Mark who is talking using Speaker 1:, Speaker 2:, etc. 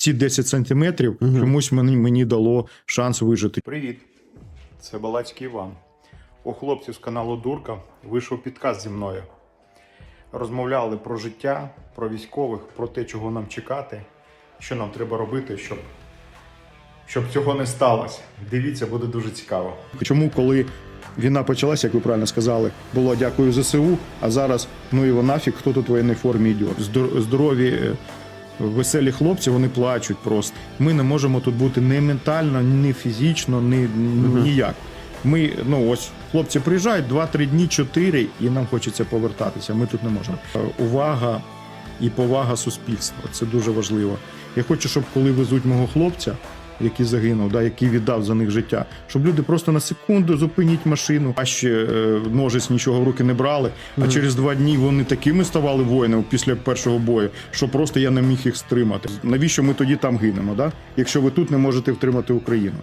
Speaker 1: ці 10 сантиметрів чомусь мені, мені дало шанс вижити. Привіт, це Балацький Іван. У хлопців з каналу Дурка вийшов підказ зі мною. Розмовляли про життя, про військових, про те, чого нам чекати, що нам треба робити, щоб, щоб цього не сталося. Дивіться, буде дуже цікаво. Чому, коли війна почалася, як ви правильно сказали, було дякую ЗСУ, а зараз ну його нафіг, хто тут в воєнній формі йде. Здор- Здорові. Веселі хлопці, вони плачуть просто. Ми не можемо тут бути ні ментально, ні фізично, ні, ніяк. Ми, ну ось, хлопці приїжджають 2-3 дні, 4, і нам хочеться повертатися. Ми тут не можемо. Е, Увага і повага суспільства це дуже важливо. Я хочу, щоб коли везуть мого хлопця, який загинув, да, який віддав за них життя, щоб люди просто на секунду зупиніть машину, а ще е, ножиць нічого в руки не брали. А через два дні вони такими ставали воїнами після першого бою, що просто я не міг їх стримати. Навіщо ми тоді там гинемо? Да? Якщо ви тут не можете втримати Україну?